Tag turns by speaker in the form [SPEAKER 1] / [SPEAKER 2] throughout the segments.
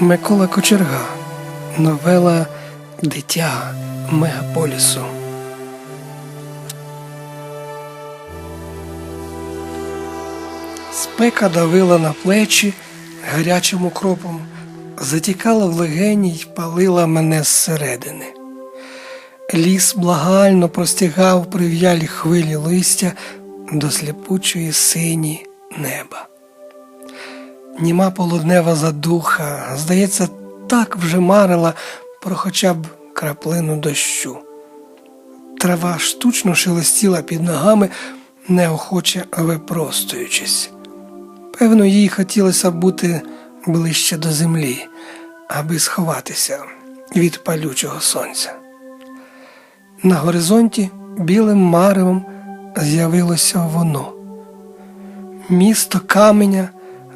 [SPEAKER 1] Микола Кочерга. Новела Дитя мегаполісу. Спека давила на плечі гарячим укропом, затікала в легені й палила мене зсередини. Ліс благально простягав прив'ялі хвилі листя до сліпучої сині неба. Німа полуднева задуха, здається, так вже марила про хоча б краплину дощу. Трава штучно шелестіла під ногами, неохоче випростуючись. Певно, їй хотілося бути ближче до землі, аби сховатися від палючого сонця. На горизонті білим маревом з'явилося воно. Місто каменя,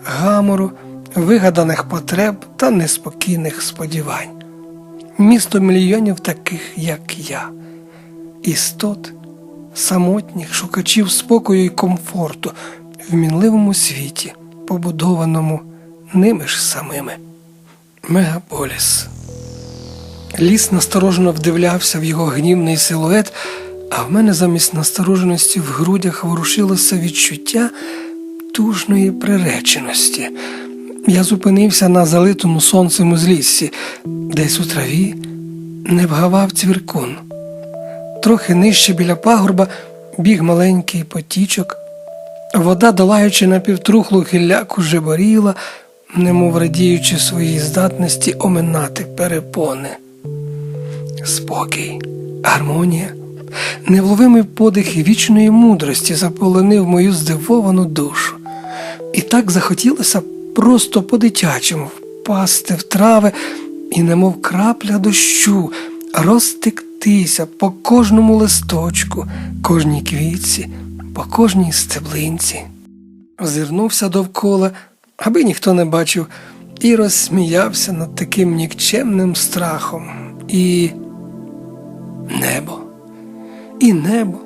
[SPEAKER 1] гамору, вигаданих потреб та неспокійних сподівань. Місто мільйонів таких, як я, істот, самотніх шукачів спокою і комфорту в мінливому світі, побудованому ними ж самими. Мегаполіс. Ліс насторожено вдивлявся в його гнівний силует, а в мене замість настороженості в грудях ворушилося відчуття тужної приреченості. Я зупинився на залитому сонцем узліссі, десь у траві не вгавав цвіркун. Трохи нижче біля пагорба біг маленький потічок. Вода, долаючи на півтрухлу хиляку, жеборіла, немов радіючи своїй здатності оминати перепони. Спокій, гармонія, невловимий подих вічної мудрості заполонив мою здивовану душу. І так захотілося просто по-дитячому впасти в трави і, немов крапля дощу, розтектися по кожному листочку, кожній квітці, по кожній стеблинці. Озирнувся довкола, аби ніхто не бачив, і розсміявся над таким нікчемним страхом. І небо, і небо,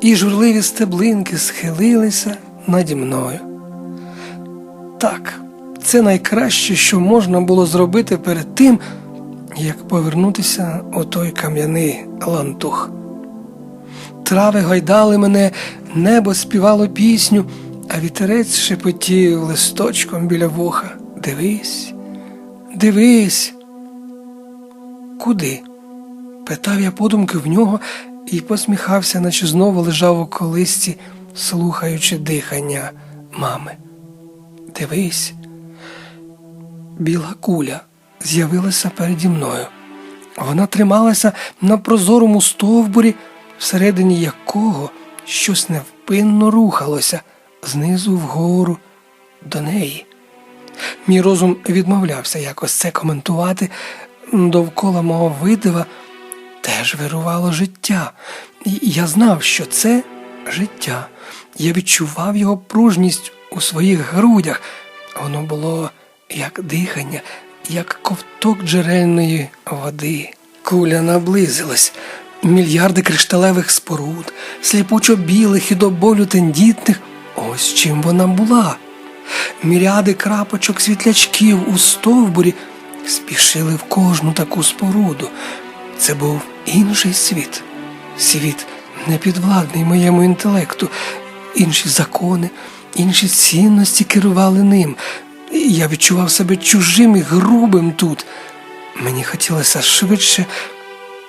[SPEAKER 1] і журливі стеблинки схилилися наді мною. Так, це найкраще, що можна було зробити перед тим, як повернутися у той кам'яний лантух. Трави гойдали мене, небо співало пісню, а вітерець шепотів листочком біля вуха. Дивись, дивись. Куди? питав я подумки в нього і посміхався, наче знову лежав у колисці, слухаючи дихання мами. Дивись, біла куля з'явилася переді мною. Вона трималася на прозорому стовбурі, всередині якого щось невпинно рухалося знизу вгору до неї. Мій розум відмовлявся якось це коментувати. Довкола мого видива теж вирувало життя. І я знав, що це життя. Я відчував його пружність у своїх грудях. Воно було як дихання, як ковток джерельної води. Куля наблизилась. Мільярди кришталевих споруд, сліпучо білих і до болю тендітних. Ось чим вона була. Міряди крапочок світлячків у стовбурі спішили в кожну таку споруду. Це був інший світ, світ непідвладний моєму інтелекту, інші закони, інші цінності керували ним. Я відчував себе чужим і грубим тут. Мені хотілося швидше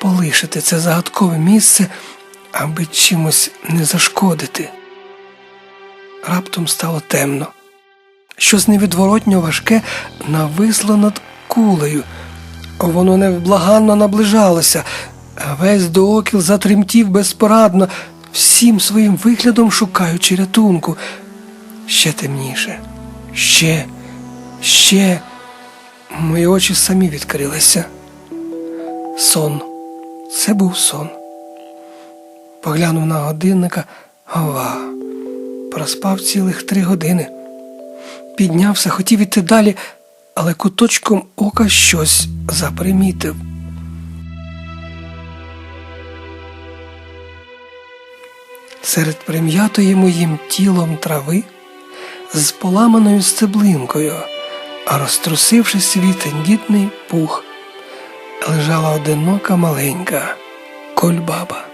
[SPEAKER 1] полишити це загадкове місце, аби чимось не зашкодити. Раптом стало темно. Щось невідворотньо важке нависло над кулею. Воно невблаганно наближалося, весь доокіл затремтів безпорадно, всім своїм виглядом шукаючи рятунку. Ще темніше, ще, ще. Мої очі самі відкрилися. Сон. Це був сон. Поглянув на годинника, ова, проспав цілих три години. Піднявся, хотів іти далі, але куточком ока щось запримітив. Серед прим'ятої моїм тілом трави з поламаною стеблинкою а розтрусивши свій тендітний пух, лежала одинока маленька кольбаба.